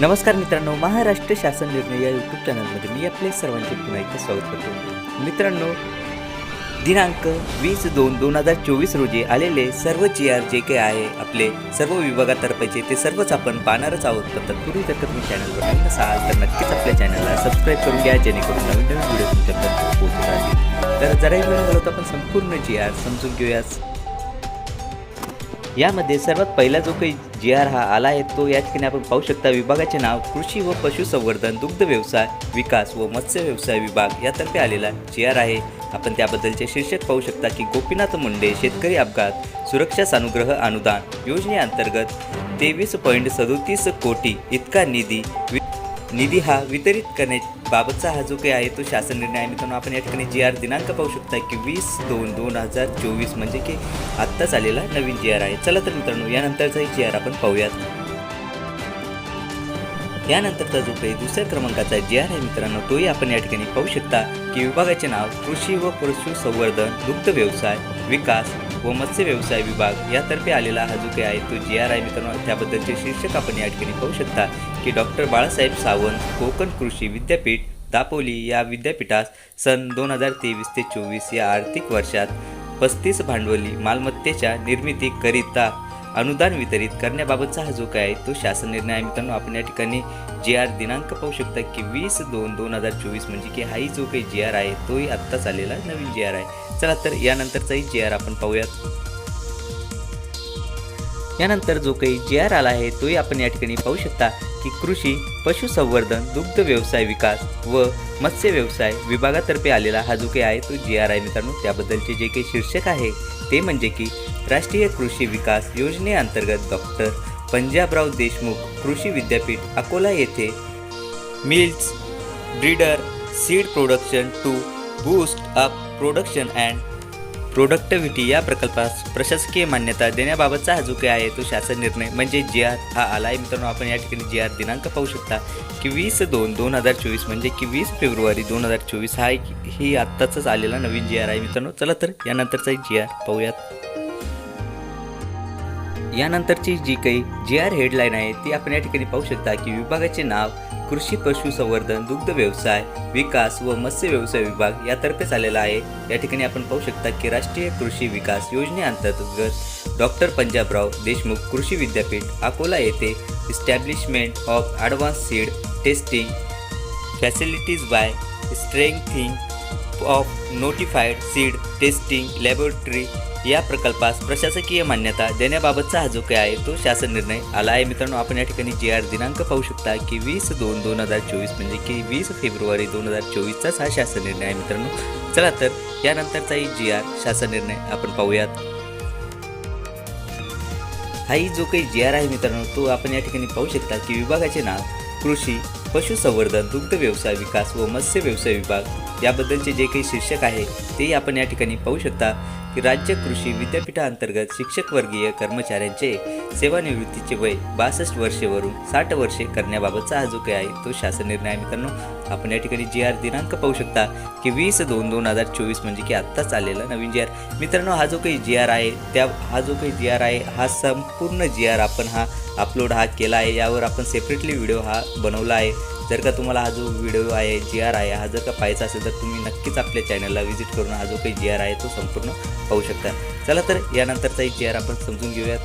नमस्कार मित्रांनो महाराष्ट्र शासन निर्णय या यूट्यूब चॅनलमध्ये मी आपले सर्वांचे पुन्हा एकदा स्वागत करतो. मित्रांनो दिनांक वीस दोन दोन हजार चोवीस रोजी आलेले सर्व जी आर जे काही आहे आपले सर्व विभागातर्फेचे ते सर्वच आपण पाहणारच आहोत. पण तत्पूर्वी जर तुम्ही चॅनलवर नवीन असाल तर नक्कीच आपल्या चॅनलला सबस्क्राईब करून घ्या जेणेकरून नवीन नवीन व्हिडिओ तुमच्यापर्यंत पोहोचत राहतील. तर जराही वेळ झाला तर आपण संपूर्ण जी आर समजून घेऊयाच यामध्ये सर्वात पहिला जो काही जी आर हा आला आहे तो या ठिकाणी आपण पाहू शकता. विभागाचे नाव कृषी व पशुसंवर्धन दुग्ध व्यवसाय विकास व मत्स्य व्यवसाय विभाग यातर्फे आलेला जी आर आहे. आपण त्याबद्दलचे शीर्षक पाहू शकता की गोपीनाथ मुंडे शेतकरी अपघात सुरक्षा सानुग्रह अनुदान योजनेअंतर्गत तेवीस पॉईंट सदोतीस कोटी इतका निधी वि- निधी हा वितरित करण्याची बाबतचा हा जो काही आहे तो शासन निर्णय आहे. मित्रांनो आपण या ठिकाणी जी आर दिनांक पाहू शकता की वीस दोन दोन हजार चोवीस म्हणजे की आत्ताच आलेला नवीन जी आर आहे. चला तर मित्रांनो यानंतरचाही जी आर आपण पाहूयात. यानंतरचा जो काही दुसऱ्या क्रमांकाचा जे आर आहे मित्रांनो तोही आपण या ठिकाणी पाहू शकता की विभागाचे नाव कृषी व पशुसंवर्धन दुग्ध व्यवसाय विकास व मत्स्य व्यवसाय विभाग यातर्फे आलेला हा जो काही आहे तो जे आर आहे मित्रांनो त्याबद्दलचे शीर्षक आपण या ठिकाणी पाहू शकता की डॉक्टर बाळासाहेब सावंत कोकण कृषी विद्यापीठ दापोली या विद्यापीठास सन दोन हजार तेवीस ते चोवीस या आर्थिक वर्षात पस्तीस भांडवली मालमत्तेच्या निर्मितीकरिता अनुदान वितरित करण्याबाबतचा हा जो काय आहे तो शासन निर्णय आहे. मित्रांनो आपण या ठिकाणी जी आर दिनांक पाहू शकता की वीस दोन दोन हजार चोवीस म्हणजे की हाही जो काही जी आर आहे तोही आत्ताच आलेला नवीन जी आर आहे. चला तर यानंतरचाही जी आर आपण पाहूयात. यानंतर जो काही जी आर आला आहे तोही आपण या ठिकाणी पाहू शकता की कृषी पशुसंवर्धन दुग्ध व्यवसाय विकास व मत्स्य व्यवसाय विभागातर्फे आलेला हा जो काही आहे तो जी आर आहे मित्रांनो. त्याबद्दलचे जे काही शीर्षक आहे ते म्हणजे की राष्ट्रीय कृषी विकास योजनेअंतर्गत डॉक्टर पंजाबराव देशमुख कृषी विद्यापीठ अकोला येथे mills breeder seed production to boost up production and productivity या प्रकल्पास प्रशासकीय मान्यता देण्याबाबतचा हा जो काही आहे तो शासन निर्णय म्हणजे जी आर हा आला आहे मित्रांनो आपण या ठिकाणी जी आर दिनांक पाहू शकता की वीस दोन दोन हजार चोवीस म्हणजे की वीस फेब्रुवारी दोन हजार चोवीस हा एक ही आत्ताच आलेला नवीन जी आर आहे. मित्रांनो चला तर यानंतरचा जी आर पाहूयात. यानंतरची जी काही जी आर हेडलाईन आहे ती आपण या ठिकाणी पाहू शकता की विभागाचे नाव कृषी पशुसंवर्धन दुग्ध व्यवसाय विकास व मत्स्य व्यवसाय विभाग यातर्फे आलेला आहे. या ठिकाणी आपण पाहू शकता की राष्ट्रीय कृषी विकास योजनेअंतर्गत डॉक्टर पंजाबराव देशमुख कृषी विद्यापीठ अकोला येथे establishment of advance seed testing facilities by strengthening of notified seed testing laboratory या प्रकल्पास प्रशासकीय मान्यता देण्याबाबतचा हा जो काही आहे तो शासन निर्णय आला आहे. मित्रांनो आपण या ठिकाणी जी आर दिनांक पाहू शकता की वीस दोन दोन हजार चोवीस म्हणजे की वीस फेब्रुवारी दोन हजार चोवीसचाच हा शासन निर्णय आहे मित्रांनो. चला तर यानंतरचाही जी आर शासन निर्णय आपण पाहूयात. हाही जो काही जी आर आहे मित्रांनो तो आपण या ठिकाणी पाहू शकता की विभागाचे नाव कृषी पशुसंवर्धन दुग्ध व्यवसाय विकास व मत्स्य व्यवसाय विभाग याबद्दलचे जे काही शीर्षक आहे तेही आपण या ठिकाणी पाहू शकता की राज्य कृषी विद्यापीठाअंतर्गत शिक्षक वर्गीय कर्मचाऱ्यांचे सेवानिवृत्तीचे वय बासष्ट वर्षेवरून साठ वर्षे करण्याबाबतचा हा जो काही आहे तो शासन निर्णय आहे मित्रांनो. आपण या ठिकाणी जी आर दिनांक पाहू शकता की वीस दोन दोन हजार चोवीस म्हणजे की आत्ताच आलेला नवीन जी आर मित्रांनो हा जो काही जी आर आहे त्या हा जो काही जी आर आहे हा संपूर्ण जी आर आपण हा अपलोड हा केला आहे. यावर आपण सेपरेटली व्हिडिओ हा बनवला आहे. जर का तुम्हाला हा जो व्हिडिओ आहे जी आर आहे हा जर का पाहायचा असेल तर तुम्ही नक्कीच आपल्या चॅनलला व्हिजिट करून हा जो काही जी आर आहे तो संपूर्ण पाहू शकता. चला तर यानंतरचाही जी आर आपण समजून घेऊयात.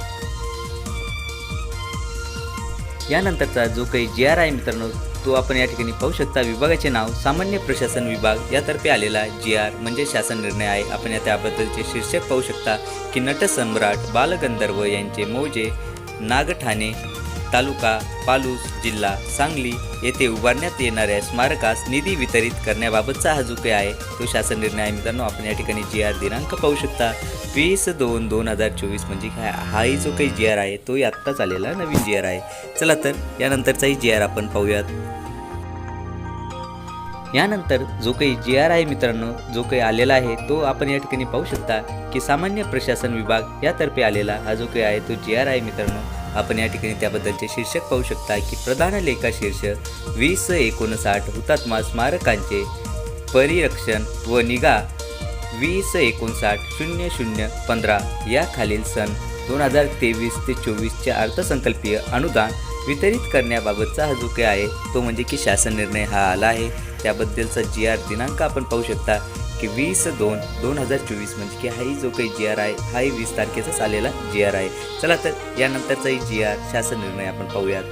यानंतरचा जो काही जी आर आहे मित्रांनो तो आपण या ठिकाणी पाहू शकता. विभागाचे नाव सामान्य प्रशासन विभाग यातर्फे आलेला जी आर म्हणजे शासन निर्णय आहे. आपण या त्याबद्दलचे शीर्षक पाहू शकता की नटसम्राट बालगंधर्व यांचे मौजे नागठाणे तालुका पालूस जिल्हा सांगली येथे उभारण्यात येणाऱ्या स्मारकास निधी वितरित करण्याबाबतचा हा जो काही आहे तो शासन निर्णय मित्रांनो आपण या ठिकाणी जी आर दिनांक पाहू शकता. वीस दोन दोन हजार चोवीस म्हणजे काय हाही जो काही जी आर आहे तोही आत्ताच आलेला नवीन जी आर आहे. चला तर यानंतरचाही जी आर आपण पाहूयात. यानंतर जो काही जी आर आहे मित्रांनो जो काही आलेला आहे तो आपण या ठिकाणी पाहू शकता की सामान्य प्रशासन विभाग यातर्फे आलेला हा जो काही आहे तो जी आर आहे मित्रांनो. आपण या ठिकाणी त्याबद्दलचे शीर्षक पाहू शकता की प्रधान लेखा शीर्षक वीस एकोणसाठ हुतात्मा स्मारकांचे परिरक्षण व निगा वीस एकोणसाठ शून्य शून्य पंधरा या खालील सन दोन हजार तेवीस ते चोवीसच्या अर्थसंकल्पीय अनुदान वितरित करण्याबाबतचा हा जो काही आहे तो म्हणजे की शासन निर्णय हा आला आहे. त्याबद्दलचा जी आर दिनांक आपण पाहू शकता. की वीस दोन दोन हजार चोवीस म्हणजे की हाही जो काही जी आर आहे हाही वीस तारखेचाच आलेला जी आर आहे. चला तर यानंतरचाही जी आर शासन निर्णय आपण पाहूयात.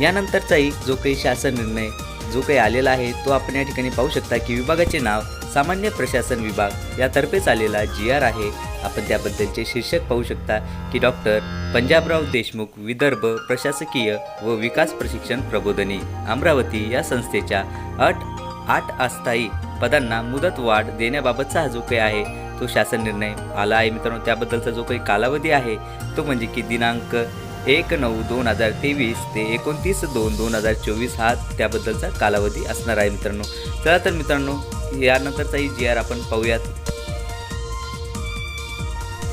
यानंतरचाही जो काही शासन निर्णय जो काही आलेला आहे तो आपण या ठिकाणी पाहू शकता की विभागाचे नाव सामान्य प्रशासन विभाग यातर्फेच आलेला जी आर आहे. आपण त्याबद्दलचे शीर्षक पाहू शकता की डॉक्टर पंजाबराव देशमुख विदर्भ प्रशासकीय व विकास प्रशिक्षण प्रबोधिनी अमरावती या संस्थेच्या अट आठ अस्थायी पदांना मुदत वाढ देण्याबाबतचा हा जो काही आहे. तो शासन निर्णय आला आहे मित्रांनो. त्याबद्दलचा जो काही कालावधी आहे तो म्हणजे की दिनांक एक नऊ दोन हजार तेवीस ते एकोणतीस दोन दोन हजार चोवीस हा त्याबद्दलचा कालावधी असणार आहे मित्रांनो. चला तर मित्रांनो यानंतरचाही जी आर आपण पाहूयात.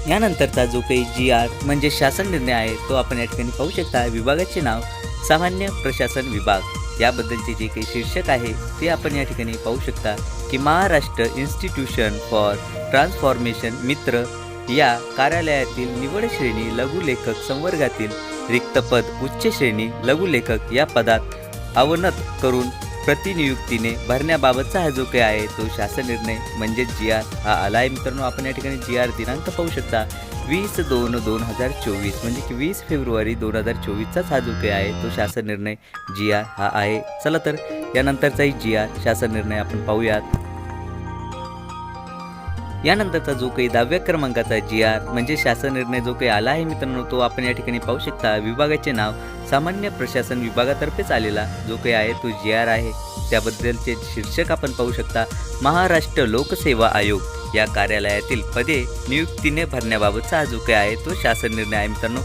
यानंतरचा जो काही जी आर म्हणजे शासन निर्णय आहे तो आपण या ठिकाणी पाहू शकता. विभागाचे नाव सामान्य प्रशासन विभाग याबद्दलचे जे काही शीर्षक आहे ते आपण या ठिकाणी पाहू शकता की महाराष्ट्र इन्स्टिट्यूशन फॉर ट्रान्सफॉर्मेशन मित्र या कार्यालयातील निवड श्रेणी लघुलेखक संवर्गातील रिक्त पद उच्च श्रेणी लघुलेखक या पदात अवनत करून प्रतिनियुक्तीने भरण्याबाबतचा हा जो काही आहे तो शासन निर्णय म्हणजेच जी आर हा आला आहे मित्रांनो आपण या ठिकाणी जी आर दिनांक पाहू शकता. वीस दोन दोन हजार चोवीस म्हणजे की वीस फेब्रुवारी दोन हजार चोवीसचाच हा जो काही आहे तो शासन निर्णय जी आर हा आहे. चला तर यानंतरचाही जी आर शासन निर्णय आपण पाहूयात. यानंतरचा जो काही दहाव्या क्रमांकाचा जी आर म्हणजे शासन निर्णय जो काही आला आहे मित्रांनो तो आपण या ठिकाणी पाहू शकता. विभागाचे नाव सामान्य प्रशासन विभागातर्फेच आलेला जो काही आहे तो जी आर आहे. त्याबद्दलचे शीर्षक आपण पाहू शकता. महाराष्ट्र लोकसेवा आयोग. या कार्यालयातील पदे नियुक्तीने भरण्याबाबतचा हा जो काही आहे तो शासन निर्णय आहे मित्रांनो.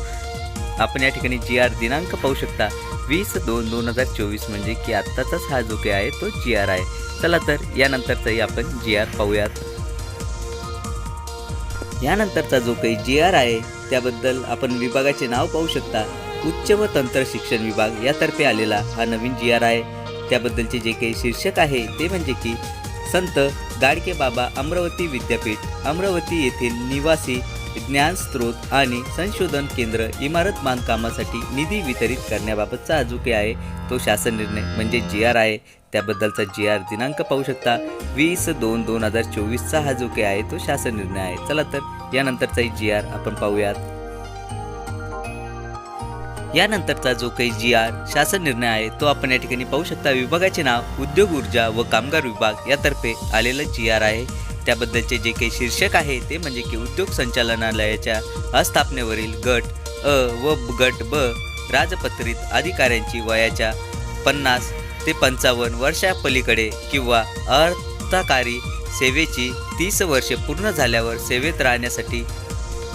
आपण या ठिकाणी जी आर दिनांक पाहू शकता. वीस दोन दोन हजार चोवीस म्हणजे की आत्ताचाच हा जो काही आहे तो जी आर आहे. चला तर यानंतरचाही आपण जी आर पाहूयात. यानंतरचा जो काही जी आर आहे त्याबद्दल आपण विभागाचे नाव पाहू शकता. उच्च व तंत्र शिक्षण विभाग यातर्फे आलेला हा नवीन जी आर आहे. त्याबद्दलचे जे काही शीर्षक आहे ते म्हणजे की संत गाडगे बाबा अमरावती विद्यापीठ अमरावती येथील निवासी ज्ञान स्रोत आणि संशोधन केंद्र इमारत बांधकामासाठी निधी वितरित करण्याबाबतचा जो काही आहे तो शासन निर्णय म्हणजे जी आर आहे. त्याबद्दलचा जी आर दिनांक पाहू शकता. वीस दोन दोन हजार चोवीसचा हा जो काही आहे तो शासन निर्णय आहे. चला तर यानंतरचाही जी आर आपण पाहूयात. यानंतरचा जो काही जी आर शासन निर्णय आहे तो आपण या ठिकाणी पाहू शकता. विभागाचे नाव उद्योग ऊर्जा व कामगार विभाग यातर्फे आलेलं जी आर आहे. त्याबद्दलचे जे काही शीर्षक आहे ते म्हणजे की उद्योग संचालनालयाच्या अस्थापनेवरील गट अ व गट ब राजपत्रित अधिकाऱ्यांची वयाच्या पन्नास ते पंचावन्न वर्षापलीकडे किंवा अर्थकारी सेवेची तीस वर्षे पूर्ण झाल्यावर सेवेत राहण्यासाठी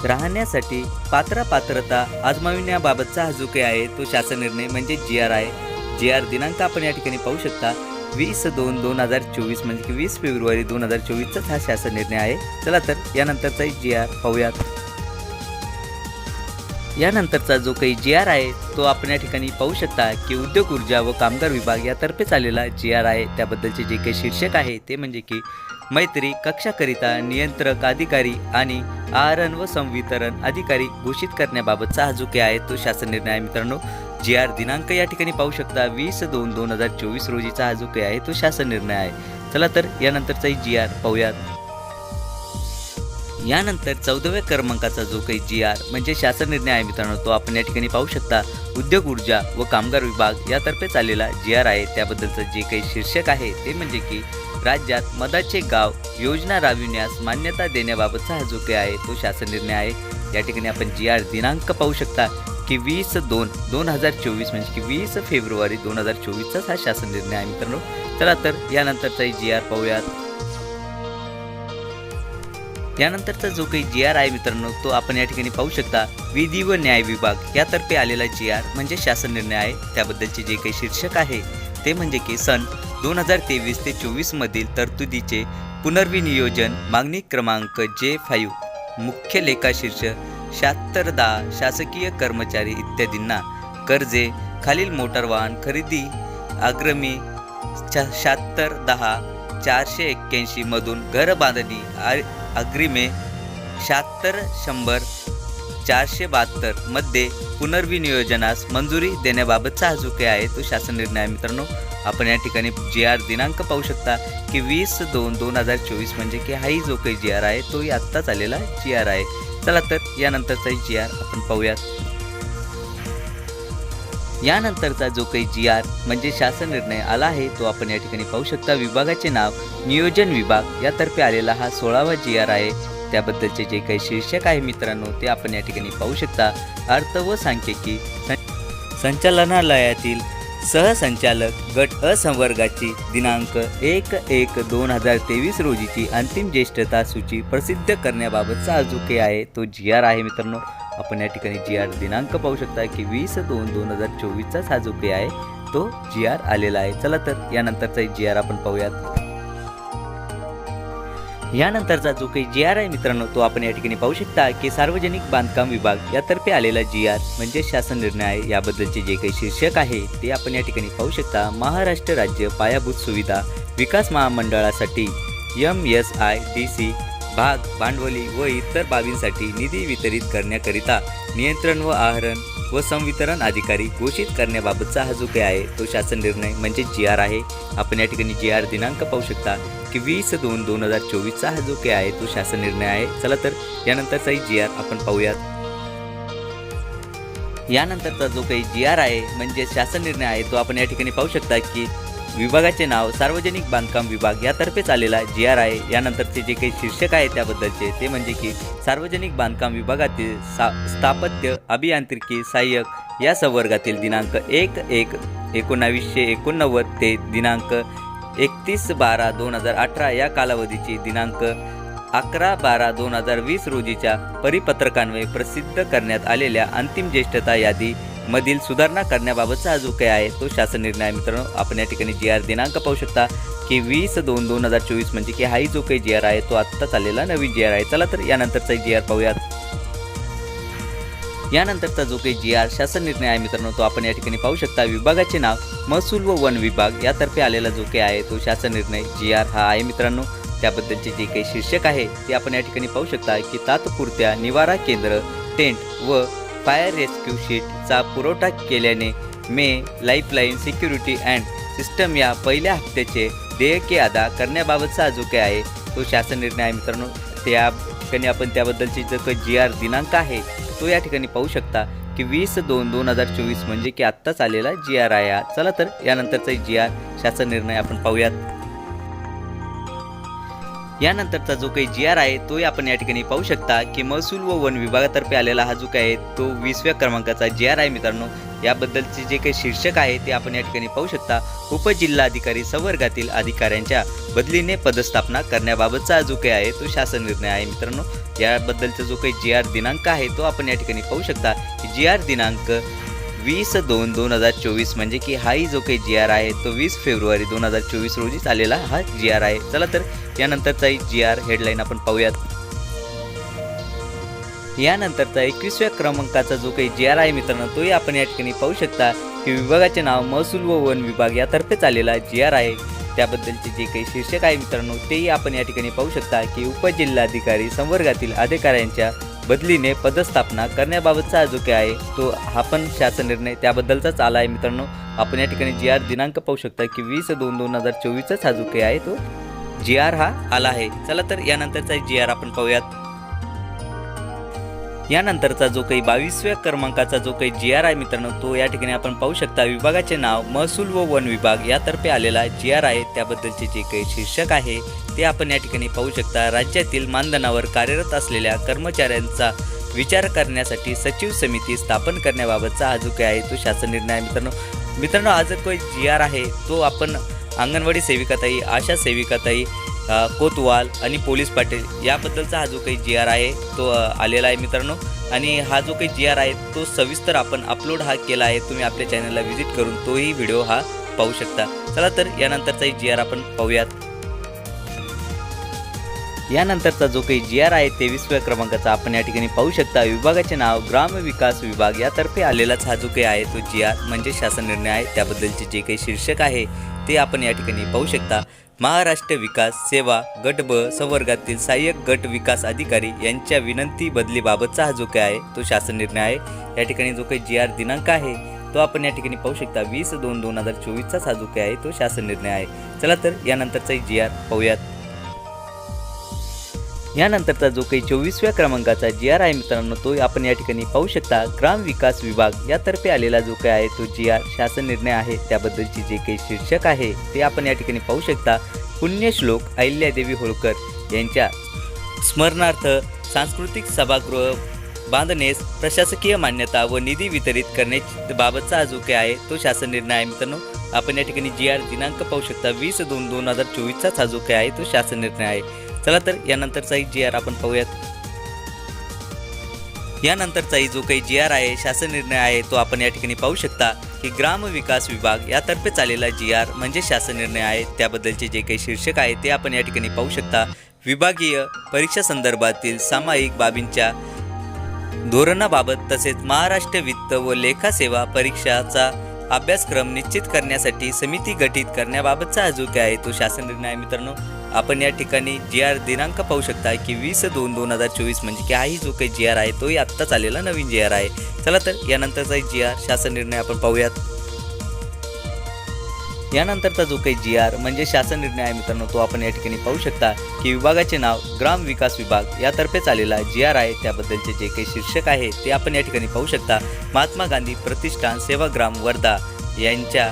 राहण्यासाठी पात्र पात्रता आजमाविण्याबाबतचा हा जो काही आहे तो शासन निर्णय म्हणजे जी आर आहे जी आर दिनांक आपण या ठिकाणी पाहू शकता वीस दोन दोन हजार चोवीस म्हणजे की वीस फेब्रुवारी दोन हजार चोवीसचाच हा शासन निर्णय आहे. चला तर यानंतरचाही जी आर पाहूयात. यानंतरचा जो काही जी आर आहे तो आपण या ठिकाणी पाहू शकता की उद्योग ऊर्जा व कामगार विभाग यातर्फे चाललेला जी आर आहे. त्याबद्दलचे जे काही शीर्षक आहे ते म्हणजे की मैत्री कक्षाकरिता नियंत्रक अधिकारी आणि आहरण व संवितरण अधिकारी घोषित करण्याबाबतचा हा जो काही आहे तो शासन निर्णय आहे मित्रांनो. जी आर दिनांक या ठिकाणी पाहू शकता वीस दोन दोन हजार चोवीस रोजीचा हा जो काही आहे तो शासन निर्णय आहे. चला तर यानंतरचाही जी आर पाहूयात. यानंतर चौदाव्या क्रमांकाचा जो काही जी आर म्हणजे शासन निर्णय आहे मित्रांनो तो आपण या ठिकाणी पाहू शकता. उद्योग ऊर्जा व कामगार विभाग यातर्फे चाललेला जी आर आहे. त्याबद्दलचं जे काही शीर्षक आहे ते म्हणजे की राज्यात मदाचे गाव योजना राबविण्यास मान्यता देण्याबाबतचा हा जो काही आहे तो शासन निर्णय आहे. या ठिकाणी आपण जी आर दिनांक पाहू शकता की वीस दोन दोन हजार चोवीस म्हणजे की वीस फेब्रुवारी दोन हजार चोवीसचाच हा शासन निर्णय आहे मित्रांनो. चला तर यानंतरचाही जी आर पाहूयात. यानंतरचा जो काही जी आर आहे मित्रांनो तो आपण या ठिकाणी पाहू शकता. विधी व न्याय विभाग यातर्फे आलेला जी आर म्हणजे शासन निर्णय आहे. त्याबद्दलचे जे काही शीर्षक आहे ते म्हणजे की सन दोन हजार तेवीस ते चोवीसमधील तरतुदीचे पुनर्विनियोजन मागणी क्रमांक जे फाईव्ह मुख्य लेखा शीर्ष शहात्तर दहा शासकीय कर्मचारी इत्यादींना. कर्जे खालील मोटार वाहन खरेदी अग्रमी शहात्तर दहा चारशे एक्क्याऐंशी मधून घर बांधणी आ- अग्रिमे शहात्तर शंभर चारशे बहात्तरमध्ये पुनर्विनियोजनास मंजुरी देण्याबाबतचा हा चुके आहे. तो शासन निर्णय मित्रांनो. आपण या ठिकाणी जी आर दिनांक पाहू शकता की वीस दोन दोन हजार चोवीस म्हणजे की हाही जो काही जी आर आहे तोही आत्ताच आलेला जी आर आहे. चला तर यानंतरचाही जी आर आपण पाहूयात. यानंतरचा जो काही जी आर म्हणजे शासन निर्णय आला आहे तो आपण या ठिकाणी पाहू शकता. विभागाचे नाव नियोजन विभाग यातर्फे आलेला हा सोळावा जी आर आहे. त्याबद्दलचे जे काही शीर्षक आहे मित्रांनो ते आपण या ठिकाणी पाहू शकता. अर्थ व सांख्यिकी. संचालनालयातील सहसंचालक गट असंवर्गाची दिनांक एक एक दोन हजार तेवीस रोजीची अंतिम ज्येष्ठता सूची प्रसिद्ध करण्याबाबतचा अजूके जो काही आहे तो जी आर आहे मित्रांनो. आपण या ठिकाणी जी आर दिनांक पाहू शकता की वीस दोन दोन हजार चोवीसचाच हा जो काही आहे तो जी आर आलेला आहे. चला तर यानंतरचा जी आर आपण पाहूयात. यानंतरचा जो काही जी आर आहे मित्रांनो तो आपण या ठिकाणी पाहू शकता की सार्वजनिक बांधकाम विभाग यातर्फे आलेला जी आर म्हणजे शासन निर्णय आहे. याबद्दलचे जे काही शीर्षक आहे ते आपण या ठिकाणी पाहू शकता. महाराष्ट्र राज्य पायाभूत सुविधा विकास महामंडळासाठी M S I D C भाग भांडवली व इतर बाबींसाठी निधी वितरित करण्याकरिता नियंत्रण व आहरण व संवितरण अधिकारी घोषित करण्याबाबतचा हा जो काही आहे तो शासन निर्णय म्हणजे जी आर आहे. आपण या ठिकाणी जी आर दिनांक पाहू शकता की वीस दोन दोन हजार चोवीसचा हा जो काही आहे तो शासन निर्णय आहे. चला तर यानंतरचाही जी आर आपण पाहूयात. यानंतरचा जो काही जी आर आहे म्हणजे शासन निर्णय आहे तो आपण या ठिकाणी पाहू शकता की विभागाचे नाव सार्वजनिक बांधकाम विभाग यातर्फेच आलेला जी आर आहे यानंतरचे जे काही शीर्षक आहे त्याबद्दलचे ते म्हणजे की सार्वजनिक बांधकाम विभागातील सा स्थापत्य अभियांत्रिकी सहाय्यक या संवर्गातील दिनांक एक एक एकोणावीसशे एकोणनव्वद ते दिनांक एकतीस बारा दोन हजार अठरा या कालावधीची दिनांक अकरा बारा दोन हजार वीस रोजीच्या परिपत्रकान्वये प्रसिद्ध करण्यात आलेल्या अंतिम ज्येष्ठता यादी मधील सुधारणा करण्याबाबतचा जो काही आहे तो शासन निर्णय मित्रांनो आपण या ठिकाणी जी आर दिनांक पाहू शकता की वीस दोन दोन हजार चोवीस म्हणजे की हाही जो काही जी आर आहे तो आत्ताच आलेला नवीन जी आर आहे. चला तर यानंतरचा जी आर पाहूयात. यानंतरचा जो काही जी आर शासन निर्णय आहे मित्रांनो तो आपण या ठिकाणी पाहू शकता. विभागाचे नाव महसूल व वन विभाग यातर्फे आलेला जो काही आहे तो शासन निर्णय जी आर हा आहे मित्रांनो. त्याबद्दलचे जे काही शीर्षक आहे ते आपण या ठिकाणी पाहू शकता की तात्पुरत्या निवारा केंद्र टेंट व फायर रेस्क्यू शीटचा पुरवठा केल्याने मे लाईफलाईन सिक्युरिटी अँड सिस्टम या पहिल्या हप्त्याचे देयके अदा करण्याबाबतचा जो काही आहे. तो शासन निर्णय आहे मित्रांनो. त्या ठिकाणी आपण त्याबद्दलची जो काही जी आर दिनांक आहे तो या ठिकाणी पाहू शकता की वीस दोन दोन हजार चोवीस म्हणजे की आत्ताच आलेला जी आर आहे चला तर यानंतरचा जी आर शासन निर्णय आपण पाहूयात. यानंतरचा जो काही जी आर आहे तोही आपण या ठिकाणी पाहू शकता की महसूल व वन विभागातर्फे आलेला हा जो काय आहे तो वीसव्या क्रमांकाचा जी आर आहे मित्रांनो. याबद्दलचे जे काही शीर्षक आहे ते आपण या ठिकाणी पाहू शकता. उपजिल्हाधिकारी संवर्गातील अधिकाऱ्यांच्या बदलीने पदस्थापना करण्याबाबतचा जो काही आहे तो शासन निर्णय आहे मित्रांनो. याबद्दलचा जो काही जी आर दिनांक आहे तो आपण या ठिकाणी पाहू शकता जी आर दिनांक वीस दोन दोन हजार चोवीस म्हणजे की हाही जो काही जी आर आहे तो वीस फेब्रुवारी दोन हजार चोवीस रोजीच आलेला हा जी आर आहे. चला तर यानंतरचाही जी आर हेडलाईन आपण पाहूयात. यानंतरचा एकवीसव्या क्रमांकाचा जो काही जी आर आहे मित्रांनो तोही आपण या ठिकाणी पाहू शकता की विभागाचे नाव महसूल व वन विभाग यातर्फेच आलेला जी आर आहे. त्याबद्दलचे जे काही शीर्षक आहे मित्रांनो तेही आपण या ठिकाणी पाहू शकता की उपजिल्हाधिकारी संवर्गातील अधिकाऱ्यांच्या बदलीने पदस्थापना करण्याबाबतचा जो काही आहे तो हा पण शासन निर्णय त्याबद्दलचाच आला आहे मित्रांनो. आपण या ठिकाणी जी आर दिनांक पाहू शकता की वीस दोन दोन हजार चोवीसचाच हा जो काही आहे तो. जी आर हा आला आहे. चला तर यानंतरचा जी आर आपण पाहूयात. यानंतरचा जो काही बावीसव्या क्रमांकाचा जो काही जी आर आय मित्रांनो तो या ठिकाणी आपण पाहू शकता. विभागाचे नाव महसूल व वन विभाग यातर्फे आलेला जी आर आहे त्याबद्दलचे जे काही शीर्षक आहे ते आपण या ठिकाणी पाहू शकता. राज्यातील मानधनावर कार्यरत असलेल्या कर्मचाऱ्यांचा विचार करण्यासाठी सचिव समिती स्थापन करण्याबाबतचा हा जो काही आहे तो शासन निर्णय मित्रांनो. मित्रांनो हा जो काही जी आर आहे तो आपण अंगणवाडी सेविकाताई आशा सेविकाताई कोतवाल आणि पोलीस पाटील याबद्दलचा हा जो काही जी आर आहे तो आलेला आहे मित्रांनो. आणि हा जो काही जी आर आहे तो सविस्तर आपण अपलोड हा केला आहे तुम्ही आपल्या चॅनलला व्हिजिट करून तोही व्हिडिओ हा पाहू शकता. चला तर यानंतरचाही जी आर आपण पाहूयात. यानंतरचा जो काही जी आर आहे तेवीसव्या क्रमांकाचा आपण या ठिकाणी पाहू शकता. विभागाचे नाव ग्राम विकास विभाग यातर्फे आलेलाच हा जो काही आहे तो जी आर म्हणजे शासन निर्णय आहे. त्याबद्दलचे जे काही शीर्षक आहे ते आपण या ठिकाणी पाहू शकता. महाराष्ट्र विकास सेवा गट ब संवर्गातील सहाय्यक गट विकास अधिकारी यांच्या विनंती बदलीबाबतचा हा जो काय आहे. तो शासन निर्णय आहे. या ठिकाणी जो काही जी आर दिनांक आहे तो आपण या ठिकाणी पाहू शकता. वीस दोन दोन हजार चोवीसचाच हा जो काय आहे. तो शासन निर्णय आहे. चला तर यानंतरचाही जी आर पाहूयात. यानंतरचा जो काही चोवीसव्या क्रमांकाचा जी आर आहे मित्रांनो तो आपण या ठिकाणी पाहू शकता. ग्राम विकास विभाग यातर्फे आलेला जो काही आहे तो जी आर शासन निर्णय आहे. त्याबद्दलची जे काही शीर्षक आहे ते आपण या ठिकाणी पाहू शकता. पुण्यश्लोक अहिल्यादेवी होळकर यांच्या स्मरणार्थ सांस्कृतिक सभागृह बांधण्यास प्रशासकीय मान्यता व निधी वितरित करण्याची बाबतचा जो काही आहे तो शासन निर्णय आहे मित्रांनो. आपण या ठिकाणी जी आर दिनांक पाहू शकता. वीस दोन दोन हजार चोवीसचाच हा जो काही आहे तो शासन निर्णय आहे. चला तर यानंतरचाही जी आर आपण पाहूयात. यानंतरचाही जो काही जी आर आहे शासन निर्णय आहे तो आपण या ठिकाणी पाहू शकता की ग्राम विकास विभाग यातर्फे चाललेला जी आर म्हणजे शासन निर्णय आहे. त्याबद्दलचे जे काही शीर्षक आहे ते आपण या ठिकाणी पाहू शकता. विभागीय परीक्षा संदर्भातील सामायिक बाबींच्या धोरणाबाबत तसेच महाराष्ट्र वित्त व लेखा सेवा परीक्षाचा अभ्यासक्रम निश्चित करण्यासाठी समिती गठीत करण्याबाबतचा हा जो काय आहे तो शासन निर्णय आहे मित्रांनो. आपण या ठिकाणी जी आर दिनांक पाहू शकता की वीस दोन दोन हजार चोवीस म्हणजे की हाही जो काही जी आर आहे तोही आत्ताच आलेला नवीन जी आर आहे. चला तर यानंतरचा जी आर शासन निर्णय आपण पाहूयात. यानंतरचा जो काही जी आर म्हणजे शासन निर्णय आहे मित्रांनो तो आपण या ठिकाणी पाहू शकता की विभागाचे नाव ग्राम विकास विभाग यातर्फेच आलेला जी आर आहे त्याबद्दलचे जे काही शीर्षक आहे ते आपण या ठिकाणी पाहू शकता. महात्मा गांधी प्रतिष्ठान सेवाग्राम वर्धा यांच्या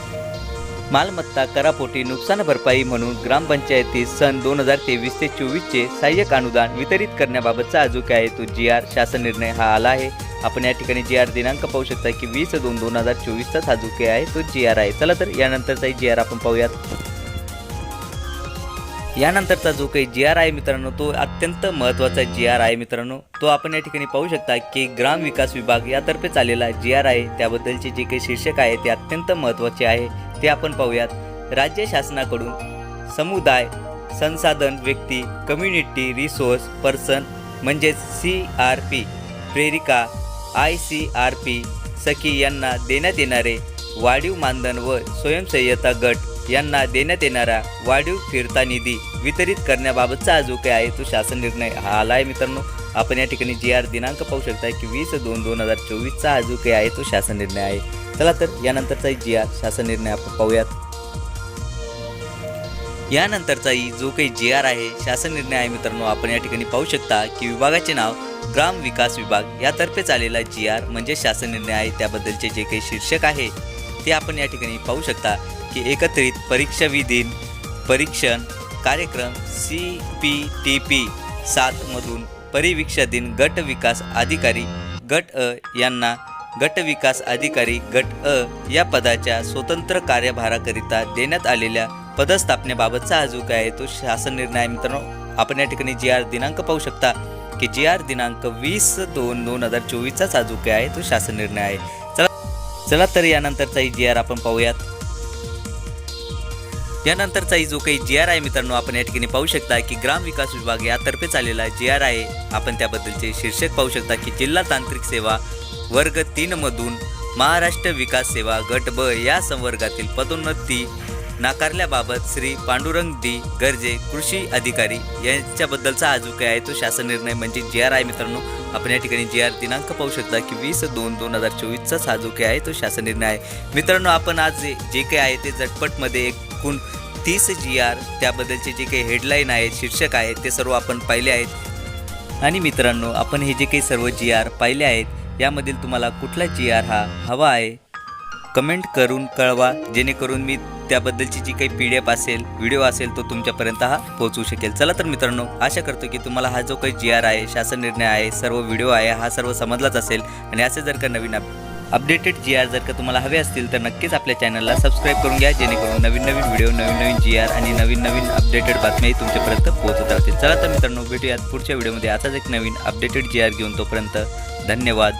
मालमत्ता करापोटी नुकसान भरपाई म्हणून ग्रामपंचायतीस सन दोन हजार तेवीस ते चोवीसचे सहाय्यक अनुदान वितरित करण्याबाबतचा जो काय आहे तो जी आर. शासन निर्णय हा आला आहे. आपण या ठिकाणी जी आर दिनांक पाहू शकता की वीस दोन दोन हजार चोवीसचाच हा जो काय आहे तो जी आर आहे. चला तर यानंतरचाही जी आर आपण पाहूयात. यानंतरचा जो काही जी आर आहे मित्रांनो तो अत्यंत महत्त्वाचा जी आर आहे मित्रांनो. तो आपण या ठिकाणी पाहू शकता की ग्राम विकास विभाग यातर्फे चाललेला जी आर आहे त्याबद्दलचे जे काही शीर्षक आहे ते अत्यंत महत्त्वाचे आहे. ते आपण पाहूयात. राज्य शासनाकडून समुदाय संसाधन व्यक्ती कम्युनिटी रिसोर्स पर्सन म्हणजेच सी आर पी प्रेरिका आय सी आर पी सखी यांना देण्यात येणारे वाढीव मानधन व स्वयंसहाय्यता गट यांना देण्यात येणारा वाढीव फिरता निधी वितरित करण्याबाबतचा जो काही आहे तो शासन निर्णय हा आला आहे मित्रांनो. आपण या ठिकाणी जी आर दिनांक पाहू शकता की वीस दोन दोन हजार चोवीसचा हा जो काही आहे तो शासन निर्णय आहे. चला तर यानंतरचा जी आर शासन निर्णय आपण पाहूयात. यानंतरचाही जो काही जी आर आहे शासन निर्णय आहे मित्रांनो आपण या ठिकाणी पाहू शकता की विभागाचे नाव ग्राम विकास विभाग यातर्फे चाललेला जी आर म्हणजे शासन निर्णय आहे. त्याबद्दलचे जे काही शीर्षक आहे ते आपण या ठिकाणी पाहू शकता की एकत्रित परीक्षा विधीन परीक्षण कार्यक्रम सी पी टी पी सातमधून परिवीक्षाधीन गट विकास अधिकारी गट अ यांना गट विकास अधिकारी गट अ या पदाच्या स्वतंत्र कार्यभाराकरिता देण्यात आलेल्या पदस्थापनेबाबतचा हा जो काय आहे. तो शासन निर्णय आहे. मित्रांनो आपण या ठिकाणी जी आर दिनांक पाहू शकता की जी आर दिनांक वीस दोन दोन हजार चोवीसचाच हा जो काय आहे. तो शासन निर्णय आहे. चला चला तर यानंतरचाही जी आर आपण पाहूयात. यानंतरचाही जो काही जी आर आहे मित्रांनो. आपण या ठिकाणी पाहू शकता की ग्राम विकास विभाग यातर्फे चाललेला जी आर आहे. आपण त्याबद्दलचे शीर्षक पाहू शकता की जिल्हा तांत्रिक सेवा वर्ग तीन मधून महाराष्ट्र विकास सेवा गट ब या संवर्गातील पदोन्नती नाकारल्याबाबत श्री पांडुरंग डी गर्जे कृषी अधिकारी यांच्याबद्दलचा हा जो काही आहे तो शासन निर्णय म्हणजे जी आर आहे मित्रांनो. आपण या ठिकाणी जी आर दिनांक पाहू शकता की वीस दोन दोन हजार चोवीसचाच हा जो आहे तो शासन निर्णय आहे. मित्रांनो आपण आज जे जे काही आहे ते झटपटमध्ये एक एकूण तीस जी आर त्याबद्दलचे जे काही हेडलाईन आहेत शीर्षक आहेत ते सर्व आपण पाहिले आहेत. आणि मित्रांनो आपण हे जे काही सर्व जी आर पाहिले आहेत यामधील तुम्हाला कुठला जी आर हा हवा आहे कमेंट करून कळवा जेणेकरून मी त्याबद्दलची जी काही पी डी एफ असेल व्हिडिओ असेल तो तुमच्यापर्यंत हा पोहोचू शकेल. चला तर मित्रांनो आशा करतो की तुम्हाला हा जो काही जी आर आहे शासन निर्णय आहे सर्व व्हिडिओ आहे हा सर्व समजलाच असेल. आणि असे जर का नवीन अपडेटेड जी आर जर का तुम्हाला हवे असतील तर नक्कीच आपल्या चॅनलला सबस्क्राईब करून घ्या जेणेकरून नवीन नवीन व्हिडिओ नवीन नवीन जी आर आणि नवीन नवीन अपडेटेड बातम्याही तुमच्यापर्यंत पोहोचत राहतील. चला तर मित्रांनो भेटूयात पुढच्या व्हिडिओमध्ये. असाच एक नवीन अपडेटेड जी आर घेऊन तोपर्यंत धन्यवाद.